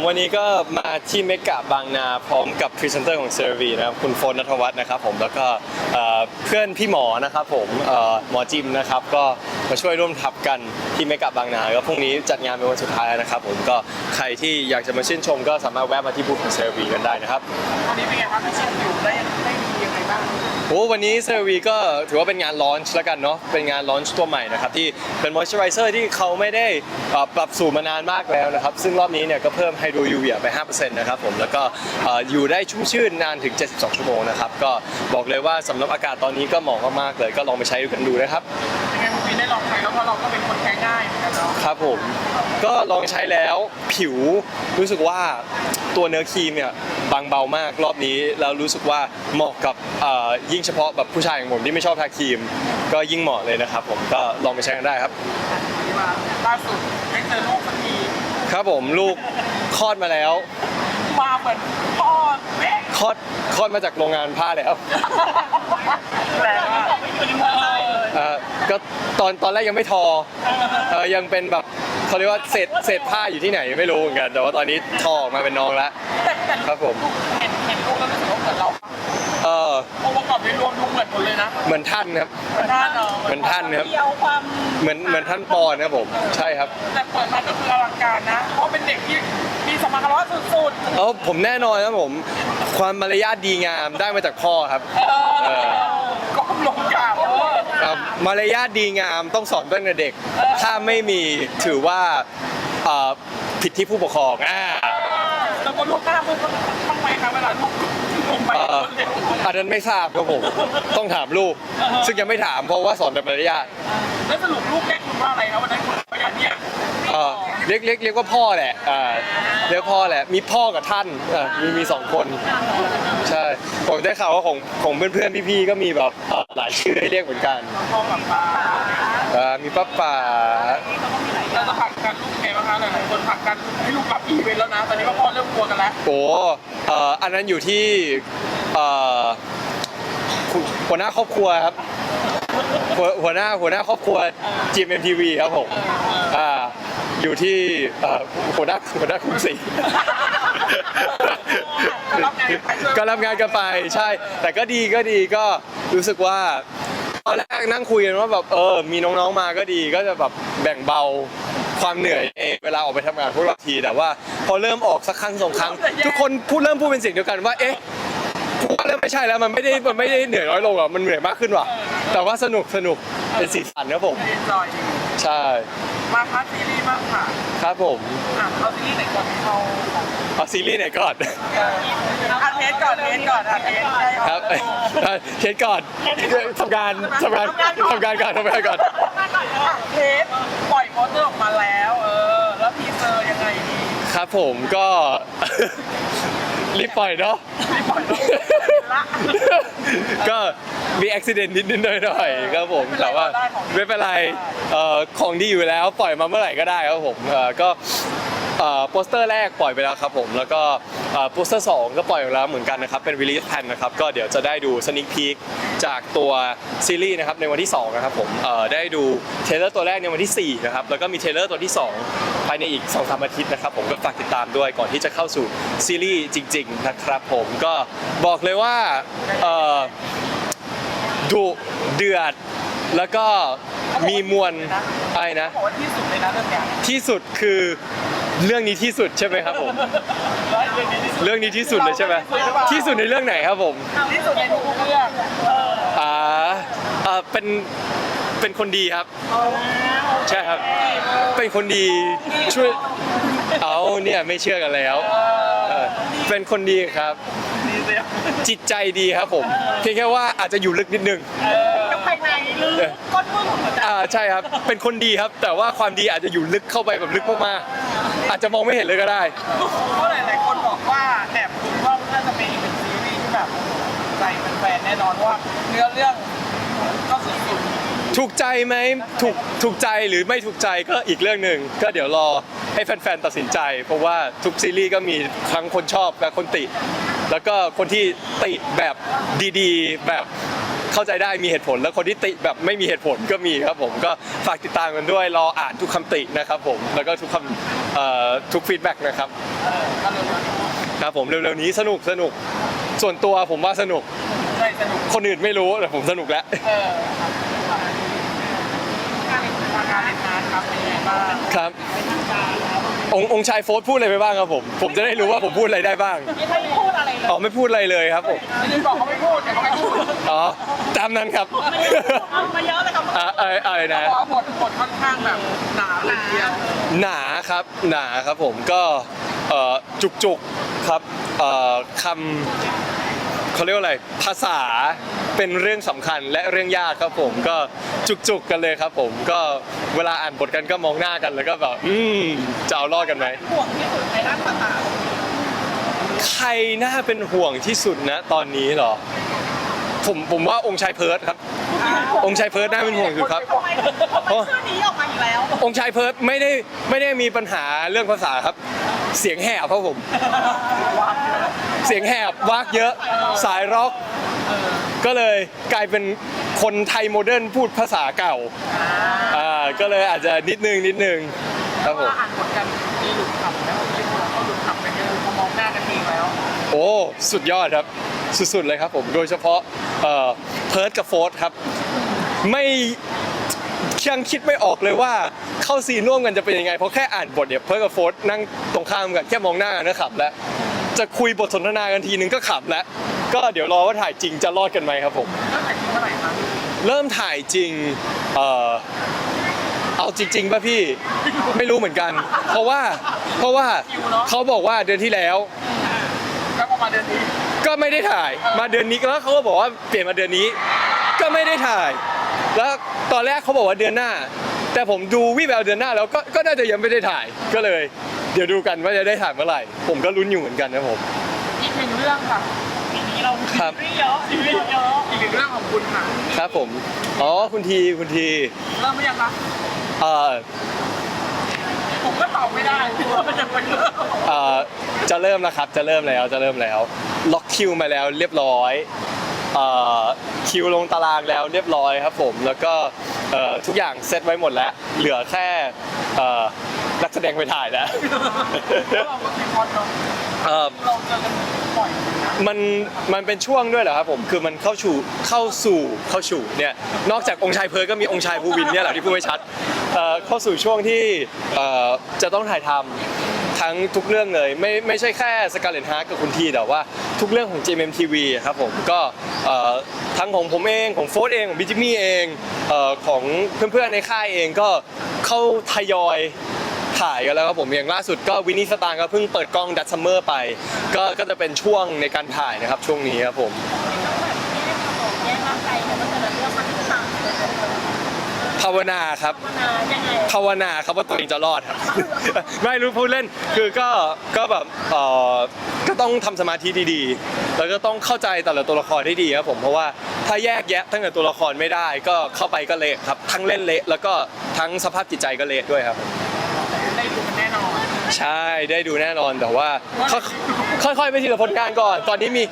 ผมวันนี้ก็มาที่เมกะบางนาพร้อมกับพรีเซนเตอร์ของเซอร์วีนะครับคุณโฟนนัทวัฒน์นะครับผมแล้วก็เพื่อนพี่หมอนะครับผมหมอจิมนะครับก็มาช่วยร่วมทับกันที่เมกะบางนาแล้วก็พรุ่งนี้จัดงานเป็นวันสุดท้ายแล้วนะครับผมก็ใครที่อยากจะมาชื่นชมก็สามารถแวะมาที่บูธของเซอร์วีกันได้นะครับวันนี้เป็นไงครับที่ชิมอยู่ได้ได้ บ้างโอ้วันนี้เซอร์วีก็ถือว่าเป็นงานลอนช์แล้วกันเนาะเป็นงานลอนช์ตัวใหม่นะครับที่เป็นมอยส์เจอไรเซอร์ที่เขาไม่ได้เอ่อปรับสูตรมานานมากแล้วนะครับ ซึ่งรอบนี้เนี่ยก็เพิ่มไฮโดรยูเรียไป 5%นะครับผมแล้วก็เอ่ออยู่ได้ชุ่มชื่นนานถึง 72 ชั่วโมงนะครับ ก็บอกเลยว่าสำหรับอากาศตอนนี้ก็เหมาะมากๆเลย ก็ลองไปใช้กันดูนะครับ เป็นไง คุณพีได้ลองใช้แล้วเพราะเราก็เป็นคนแพ้ง่ายเหมือนกันเนาะครับผมก็ลองใช้แล้วผิวรู้สึกว่าตัวเนื้อครีมเนี่ยบางเบามากรอบนี้แล้วรู้สึกว่าเหมาะกับเอ่อยิ่งเฉพาะแบบผู้ชายอย่างผมที่ไม่ชอบทาครีม ก็ยิ่งเหมาะเลยนะครับผมก็ลองไปใช้กันได้ครับ ที่ว่าล่าสุดได้เจอลูกสักทีครับผมลูกคลอดมาแล้วมาเหมือนพ่อแม่คลอดคลอดมาจากโรงงานผ้าแล้วแรงมากเออ เอ่อก็ตอนตอนแรกยังไม่ทอเอ่อยังเป็นแบบเขาเรียกว่าเศษเศษผ้าอยู่ที่ไหนไม่รู้เหมือนกัน แต่ว่าตอนนี้ทอออกมาเป็นน้องแล้วแต่แต่ครับผมเห็นเห็นลูกแล้วรู้สึกว่าเหมือนเราเออองค์ประกอบโดยรวมดูเหมือนหมดเลยนะเหมือนท่านครับ เหมือนท่านเนาะเหมือนท่านครับ เดียวความเหมือนเหมือนท่านปอนครับผมใช่ครับ แต่เปิดมาก็คืออลังการนะ เพราะเป็นเด็กที่มีสมรรถนะสุดเออผมแน่นอนครับผม ความมารยาทดีงามได้มาจากพ่อครับ ๆเออ ก็ลงกราบเออเอ่อมารยาทดีงามต้องสอนตั้งแต่เด็ก ถ้าไม่มีถือว่าเอ่อผิดที่ผู้ปกครองอ่าแล้วก็ลูกหน้าปุ๊บก็ทำไมครับเวลาลูกลงไปเอ่อเร็วอันนั้นไม่ทราบครับผมต้องถามลูก ซึ่งยังไม่ถามเพราะว่าสอนแต่มารยาทแล้วสรุปลูกแกล้งคุณว่าอะไรครับวันนั้นคุณไปอย่างเนี้ยเอ่อเรียกเรียกเรียกว่าพ่อแหละอ่าเรียกพ่อแหละ มีพ่อกับท่านอ่ามีมีสองคน ใช่ผมได้ข่าวว่าของของเพื่อนๆพี่ๆก็มีแบบเอ่อ หลายชื่อให้เรียกเหมือนกันพ่อกับป้าอ่ามีป้าป่าเราจะผลักกันลูกไงบ้างคะหลายๆคนผลักกันให้ลูกกลับอีเวนต์แล้วนะ ตอนนี้ก็พ่อเริ่มกลัวกันแล้วโอ้เอ่ออันนั้นอยู่ที่เอ่อคุณหัวหน้าครอบครัวครับหัวหัวหน้าหัวหน้าครอบครัว GMMTV ครับผมอ่าอยู่ที่เอ่อหัวหน้าหัวหน้าคุมศรีก็รับงานกันไปใช่ แต่ก็ดีก็ดีก็ รู้สึกว่าตอนแรกนั่งคุยกันว่าแบบเออ มีน้องๆมาก็ดีก็จะแบบแบ่งเบาความเหนื่อยเวลาออกไปทำงานพวกเราทีแต่ว่า พอเริ่มออกสักครั้งสองครั้ง ทุกคนพูดเริ่มพูดเป็นเสียงเดียวกันว่าเอ๊ะกูว่าเริ่มไม่ใช่แล้วมันไม่ได้มันไม่ได้เหนื่อยน้อยลงอะมันเหนื่อยมากขึ้นว่ะแต่ว่าสนุกสนุกเป็นสีสันครับผมเอ็นจอยดีใช่มาพักซีรีส์บ้างค่ะครับผมอะเอาซีรีส์ไหนก่อนเขา เอาซีรีส์ไหนก่อนอะเทสก่อนเทสก่อนอะเทสได้ครับเอ้ยเช็ดก่อนทำงานทำงานทำงานก่อนทำงานก่อนอะเทสปล่อยโปสเตอร์ออกมาแล้วเออแล้วทีเซอร์ยังไงดีครับผมก็ รีบปล่อยเนาะ ไม่ปล่อยแล้วละก็มีอุบิเหตุนิดนิดๆหน่อยหน่อยๆครับผมแต่ว่าไม่เป็นไรเอ่อของดีอยู่แล้วปล่อยมาเมื่อไหร่ก็ได้ครับผมเอ่อก็เอ่อ โปสเตอร์แรกปล่อยไปแล้วครับผม แล้วก็เอ่อโปสเตอร์สองก็ปล่อยไปแล้วเหมือนกันนะครับเป็น release plan นะครับก็เดี๋ยวจะได้ดู sneak peek จากตัวซีรีส์นะครับในวันที่2นะครับผมเอ่อได้ดูเทรลเลอร์ตัวแรกในวันที่4นะครับแล้วก็มีเทรลเลอร์ตัวที่ 2 ภายในอีก2อสอาทิตย์นะครับผมก็ฝากติดตามด้วยก่อนที่จะเข้าสู่ซีรีส์จริง ๆ นะครับผมก็บอกเลยว่าเอ่อดุเดือดแล้วก็มีมวลอะไรนะบอกว่าที่สุดเลยนะเรื่องเนี้ยที่สุดคือ เรื่องนี้ที่สุดใช่ไหมครับผมเรื่องนี้ที่สุดเรื่องนี้ที่สุดเลยใช่ไหมที่สุดในเรื่องไหนครับผมที่สุดในทุกเรื่องเอออ่าอ่าเป็นเป็นคนดีครับ ใช่ครับ เป็นคนดีช่วยเอาเนี่ยไม่เชื่อกันแล้วเออเป็นคนดีครับดีเสียจิตใจดีครับผม เพียงแค่ว่าอาจจะอยู่ลึกนิดนึงภายในลึกก้นมือหัวใจอ่าใช่ครับ เป็นคนดีครับ แต่ว่าความดีอาจจะอยู่ลึกเข้าไปแบบลึกมากๆ อาจจะมองไม่เห็นเลยก็ได้ เพราะหลายๆคนบอกว่าแอบคิดว่าน่าจะเป็นอีกหนึ่งซีรีส์ที่แบบใจแฟนๆแน่นอนเพราะว่า เนื้อเรื่องก็สุดถูกใจไหมถูกถูกใจหรือไม่ถูกใจก็อีกเรื่องหนึ่งก็เดี๋ยวรอให้แฟนๆตัดสินใจ เพราะว่าทุกซีรีส์ก็มีทั้งคนชอบและคนติ แล้วก็คนที่ติแบบดีๆ แบบ เข้าใจได้มีเหตุผล แล้วคนที่ติแบบไม่มีเหตุผลก็มีครับผมก็ฝากติดตามกันด้วยรออ่านทุกคำตินะครับผมแล้วก็ทุกคำเอ่อทุกฟีดแบ็กนะครับเออก็เลยว่าครับผมเร็วๆนี้สนุกสนุกส่วนตัวผมว่าสนุกได้สนุกคนอื่นไม่รู้แต่ผมสนุกแล้ว เออครับการเล่นการเล่นงานครับเป็นยังไงบ้างครับ องค์องค์ชายโฟร์พูดอะไรไปบ้างครับผม ผมจะได้รู้ว่าผมพูดอะไรได้บ้าง ไม่ได้พูดอะไรเลยอ๋อไม่พูดอะไรเลยครับผมไม่ได้บอกเขาไม่พูดแต่เขาไม่พูดอ๋อตามนั้นครับเอามาเยอะเลยครับอะอะไรอะไรนะ เพราะบทบทค่อนข้างแบบหนาเลยทีเดียวหนาครับหนาครับผมก็เอ่อจุกจุกๆครับเอ่อคำเขาเรียกว่าอะไรภาษา เป็นเรื่องสำคัญและเรื่องยากครับผมก็จุกจุกๆกันเลยครับผมก็เวลาอ่านบทกันก็มองหน้ากันแล้วก็แบบอืมจะเอารอดกันไหม ห่วงที่สุดในด้านภาษาใครน่าเป็นห่วงที่สุดนะตอนนี้เหรอ ผมผมว่าองค์ชายเพิร์ดครับองค์ชายเพิร์ดน่าเป็นห่วงสุดครับ ทำไมทำไมชื่อนี้ออกมาอีกแล้วองค์ชายเพิร์ดไม่ได้ไม่ได้มีปัญหาเรื่องภาษาครับ เสียงแหบครับผม เสียงแหบวากเยอะ สายร็อก ก็เลยกลายเป็นคนไทยโมเดิร์นพูดภาษาเก่าอ่าก็เลยอาจจะนิดนึงนิดนึงครับผมว่าอ่านบทกันมีหลุดขำแล้วมีคนเขาหลุดขำกันเยอะเขามองหน้ากันเองแล้วโอ้สุดยอดครับ สุดๆเลยครับผมโดยเฉพาะเอ่อเพิร์ดกับโฟร์ธครับ ไม่ยังคิดไม่ออกเลยว่าเข้าซีนร่วมกันจะเป็นยังไง เพราะแค่อ่านบทเนี่ยเพิร์ดกับโฟร์ธนั่งตรงข้ามกันแค่มองหน้ากันก็ขำแล้ว จะคุยบทสนทนากันทีนึงก็ขำแล้ว ก็เดี๋ยวรอว่าถ่ายจริงจะรอดกันไหมครับผมแล้วแต่จริงเมื่อไหร่ครับเริ่มถ่ายจริง เอ่อ เอาจริงๆป่ะพี่ ไม่รู้เหมือนกัน เพราะว่า เพราะว่าเขาบอกว่าเดือนที่แล้ว ก็ประมาณเดือนนี้ก็ไม่ได้ถ่าย มาเดือนนี้แล้วเขาก็บอกว่าเปลี่ยนมาเดือนนี้ ก็ไม่ได้ถ่าย แล้วตอนแรกเขาบอกว่าเดือนหน้า แต่ผมดูวิแววเดือนหน้าแล้วก็ก็น่าจะยังไม่ได้ถ่าย ก็เลย เดี๋ยวดูกันว่าจะได้ถ่ายเมื่อไหร่ ผมก็ลุ้นอยู่เหมือนกันนะผม อีกหนึ่งเรื่องค่ะปีนี้เราครับซีรีส์เยอะซีรีส์เยอะอีกหนึ่งเรื่องของคุณค่ะครับผม อ๋อคุณทีคุณทีเริ่มหรือยังคะเอ่อผมก็ตอบไม่ได้ว่ามันจะเป็นเรื่องเอ่อจะเริ่มแล้วครับ จะเริ่มแล้วจะเริ่มแล้ว ล็อกคิวมาแล้วเรียบร้อยเอ่อคิวลงตารางแล้วเรียบร้อยครับผมแล้วก็เอ่อทุกอย่างเซตไว้หมดแล้ว เหลือแค่เอ่อนัก แสดงไปถ่ายแล้ว เราก็มีคอนเนาะเอ่อ เราเจอกันบ่อยอยู่นะมันมันเป็นช่วงด้วยเหรอครับผมคือมันเข้าสู่เข้าสู่เข้าสู่เนี่ยนอกจากองค์ชายเพิร์ลก็มีองค์ชายภูวินเนี่ยแหละที่พูดไม่ชัดเอ่อเข้าสู่ช่วงที่เอ่อจะต้องถ่ายทำทั้งทุกเรื่องเลย ไม่ไม่ใช่แค่สกาเลนฮาร์กับคุณทีแต่ว่าทุกเรื่องของ JMTV ครับผมก็เอ่อทั้งของผมเองของโฟร์เองของบิจิมี่เองเอ่อของเพื่อนๆในค่ายเองก็เข้าทยอย ถ่ายกันแล้วครับผมอย่างล่าสุดก็วินนี่สตางค์ก็เพิ่งเปิดกล้องดัตซัมเมอร์ไป ก็ก็จะเป็นช่วงในการถ่ายนะครับช่วงนี้ครับผมแยกร่างกายเนี่ยมันแต่ละเรื่องมันต่างกันเลยภาวนาครับมันอะยังไงภาวนาครับว่าตัวเองจะรอดครับ ไม่รู้พูดเล่นคือก็ก็แบบเอ่อก็ต้องทำสมาธิดีๆ แล้วก็ต้องเข้าใจแต่ละตัวละครให้ดีครับผมเพราะว่าถ้าแยกแยะตั้งแต่ตัวละครไม่ได้ ก็เข้าไปก็เละครับทั้งเล่นเละแล้วก็ทั้งสภาพจิตใจก็เละด้วยครับ ได้ดูกันแน่นอน ใช่ได้ดูแน่นอนแต่ว่าค่อยค่อยๆไปทีละผลงานก่อน ตอนนี้มี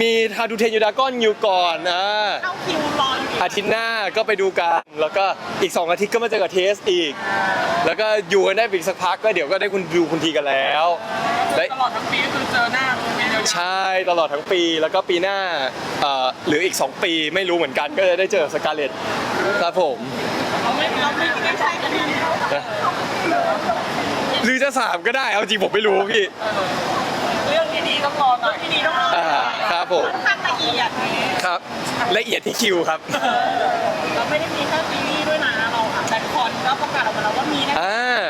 มีทาดูเทนยูดากอนอยู่ก่อนนะเข้าคิวรออยู่อีกอาทิตย์หน้าก็ไปดูกัน แล้วก็อีก 2 อาทิตย์ก็มาเจอกับเทสอีก แล้วก็อยู่กันได้อีกสักพักก็เดี๋ยวก็ได้คุณดูคุณทีกันแล้วและตลอดทั้งปีก็คือเจอหน้าคุณเดียวใช่ตลอดทั้งปีแล้วก็ปีหน้าเอ่อหรืออีก 2 ปีไม่รู้เหมือนกันก็จะได้เจอสกาเลตครับผมเราไม่เราไม่ไม่ใช่กันเนี่ยนะ หรือจะสามก็ได้ เอาจริงผมไม่รู้พี่เรื่องที่ดีต้องรอหน่อยที่ดีต้องรออ่าครับผมค่อนข้างละเอียดครับละเอียดที่คิวครับเราไม่ได้มีแค่ซีรีส์ด้วยนะเราอะแต่คอนก็ประกาศออกมาแล้วว่ามีแน่อ่า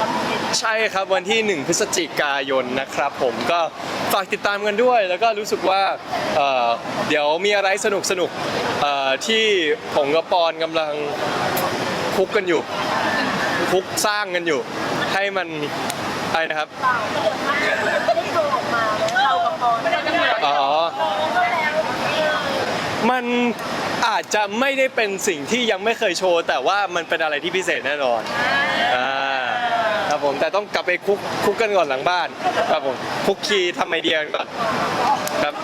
วันนี้ใช่ครับวันที่ 1 พฤศจิกายนนะครับผมก็ฝากติดตามกันด้วย แล้วก็รู้สึกว่าเอ่อเดี๋ยวมีอะไรสนุกสนุกๆเอ่อที่ผมกับปอนกำลังคุกกันอยู่คุกสร้างกันอยู่ ให้มันอะไรนะครับเราก็เดี๋ยวถ้าไม่ได้โชว์ออกมาแล้วเรากับพอไม่ได้กันเลยอ๋อก็แล้วมันอาจจะไม่ได้เป็นสิ่งที่ยังไม่เคยโชว์ แต่ว่ามันเป็นอะไรที่พิเศษแน่นอนอ่าครับผมแต่ต้องกลับไปคุกคุกกันก่อนหลังบ้าน ครับผมคุกคีย์ทำไอเดียกันก่อนครับ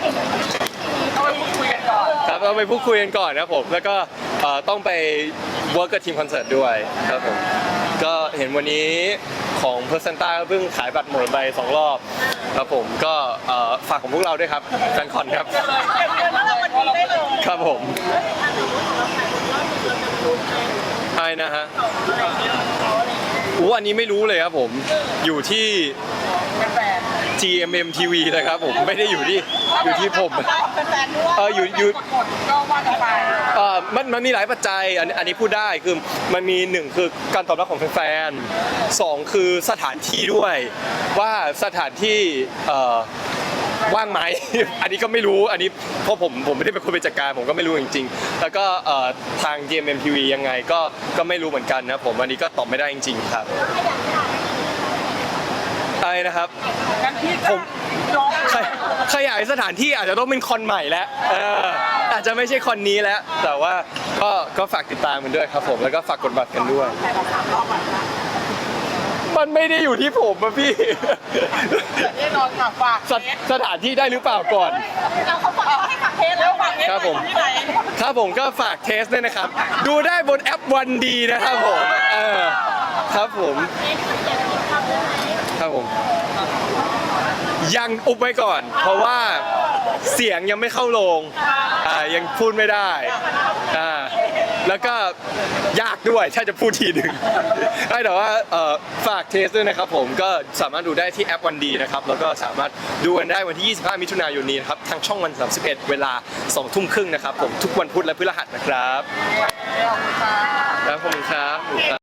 เต้องไปพูดคุยกันก่อนครับเราไปพูดคุยกันก่อนนะครับผมแล้วก็เอ่อต้องไปเวิร์กกับทีมคอนเสิร์ตด้วยครับผมก็เห็นวันนี้ ของเพอร์เซนต้าเพิ่งขายบัตรหมดไปสองรอบครับผมก็เอ่อฝากของพวกเราด้วยครับแฟนคอนครับเก็บเงินแล้ววันนี้ได้เลยครับผมเฮ้ยอันนี้เราขายคนะดูใช่นะฮะอู้อันนี้ไม่รู้เลยครับผมอยู่ที่ GMM TV เลยครับผมไม่ได้อยู่ที่อยู่ที่ผมเป็นแฟนด้วยเอออยู่อยู่ กดๆก็ว่ากันไปเอ่อมันมันมีหลายปัจจัยอันอันนี้พูดได้คือมันมีหนึ่งคือการตอบรับของแฟนๆสองคือสถานที่ด้วย ว่าสถานที่เอ่อว่างไหม อันนี้ก็ไม่รู้อันนี้เพราะผมผมไม่ได้เป็นคนไปจัดการผมก็ไม่รู้จริงๆ แล้วก็เอ่อทาง GMM TV ยังไงก็ก็ไม่รู้เหมือนกันนะผมอันนี้ก็ตอบไม่ได้จริงๆครับอะไรนะครับงั้นพี่ ผมน้องขยขยายสถานที่อาจจะต้องเป็นคอนใหม่แล้วเอออาจจะไม่ใช่คอนนี้แล้ว แต่ว่าก็ก็ฝากติดตามกันด้วยครับ ผมแล้วก็ฝากกดบัตรกันด้วย มันไม่ได้อยู่ที่ผมอะพี่ แน่นอนค่ะฝากสถสถานที่ได้หรือเปล่าก่อน เราเขาฝากให้ฝากเทสแล้วฝากเทสครับผม ที่ไหนครับผมก็ฝากเทสด้วยนะครับ ดูได้บนแอปวันดีนะครับผมเออครับผมเทสมันเจ็บที่ทำได้ไหมครับผม ยังอุบไว้ก่อน เพราะว่าเสียงยังไม่เข้าโรงอ่ายังพูดไม่ได้อ่าแล้วก็ยากด้วยถ้าจะพูดทีหนึ่งได้แต่ว่าเอ่อฝากเทสด้วยนะครับผมก็สามารถดูได้ที่แอปวันดีนะครับ แล้วก็สามารถดูกันได้วันที่ 25 มิถุนายนนี้นะครับทางช่องวัน 31 เวลา 2 ทุ่มครึ่งนะครับผมทุกวันพุธและพฤหัสนะครับขอบคุณค่ะครับผมครับ